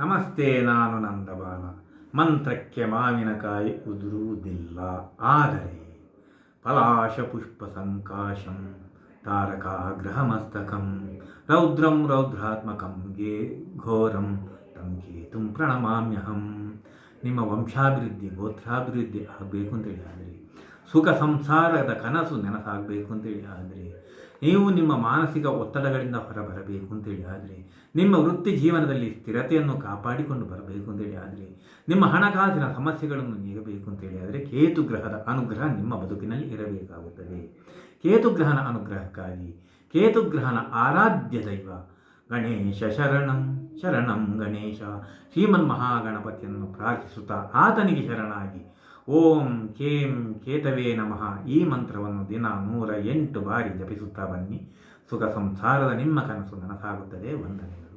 ನಮಸ್ತೆ, ನಾನು ನಂದಬಾನ ಮಂತ್ರಕ್ಕೆ ಮಾವಿನಕಾಯಿ ಉದುರುವುದಿಲ್ಲ. ಆದರೆ ಪಲಾಶ ಪುಷ್ಪ ಸಂಕಾಶಂ, ತಾರಕಾಗ್ರಹಮಸ್ತಕಂ, ರೌದ್ರಂ ರೌದ್ರಾತ್ಮಕಂ, ಗೇ ಘೋರಂ ತಂ ಕೇತುಂ ಪ್ರಣಮಾಮ್ಯಹಂ. ನಿಮ್ಮ ವಂಶಾಭಿವೃದ್ಧಿ, ಗೋತ್ರಾಭಿವೃದ್ಧಿ ಆಗಬೇಕು ಅಂತೇಳಿ ಆದರೆ, ಸುಖ ಸಂಸಾರದ ಕನಸು ನೆನಸಾಗಬೇಕು ಅಂತೇಳಿ ಆದರೆ ನೀವು ನಿಮ್ಮ ಮಾನಸಿಕ ಒತ್ತಡಗಳಿಂದ ಹೊರಬರಬೇಕು ಅಂತೇಳಿ ಆದರೆ, ನಿಮ್ಮ ವೃತ್ತಿ ಜೀವನದಲ್ಲಿ ಸ್ಥಿರತೆಯನ್ನು ಕಾಪಾಡಿಕೊಂಡು ಬರಬೇಕು ಅಂತೇಳಿ ಆದರೆ, ನಿಮ್ಮ ಹಣಕಾಸಿನ ಸಮಸ್ಯೆಗಳನ್ನು ನೀಗಬೇಕು ಅಂತೇಳಿ ಆದರೆ, ಕೇತು ಗ್ರಹದ ಅನುಗ್ರಹ ನಿಮ್ಮ ಬದುಕಿನಲ್ಲಿ ಇರಬೇಕಾಗುತ್ತದೆ. ಕೇತುಗ್ರಹನ ಅನುಗ್ರಹಕ್ಕಾಗಿ ಕೇತುಗ್ರಹನ ಆರಾಧ್ಯ ದೈವ, ಗಣೇಶ ಶರಣಂ ಶರಣಂ ಗಣೇಶ, ಶ್ರೀಮನ್ ಮಹಾಗಣಪತಿಯನ್ನು ಪ್ರಾರ್ಥಿಸುತ್ತಾ ಆತನಿಗೆ ಶರಣಾಗಿ ಓಂ ಕೇಂ ಕೇತವೇ ನಮಃ. ಈ ಮಂತ್ರವನ್ನು ದಿನ ನೂರ ಎಂಟು ಬಾರಿ ಜಪಿಸುತ್ತಾ ಬನ್ನಿ. ಸುಖ ಸಂಸಾರದ ನಿಮ್ಮ ಕನಸು ನನಸಾಗುತ್ತದೆ. ವಂದನೆಗಳು.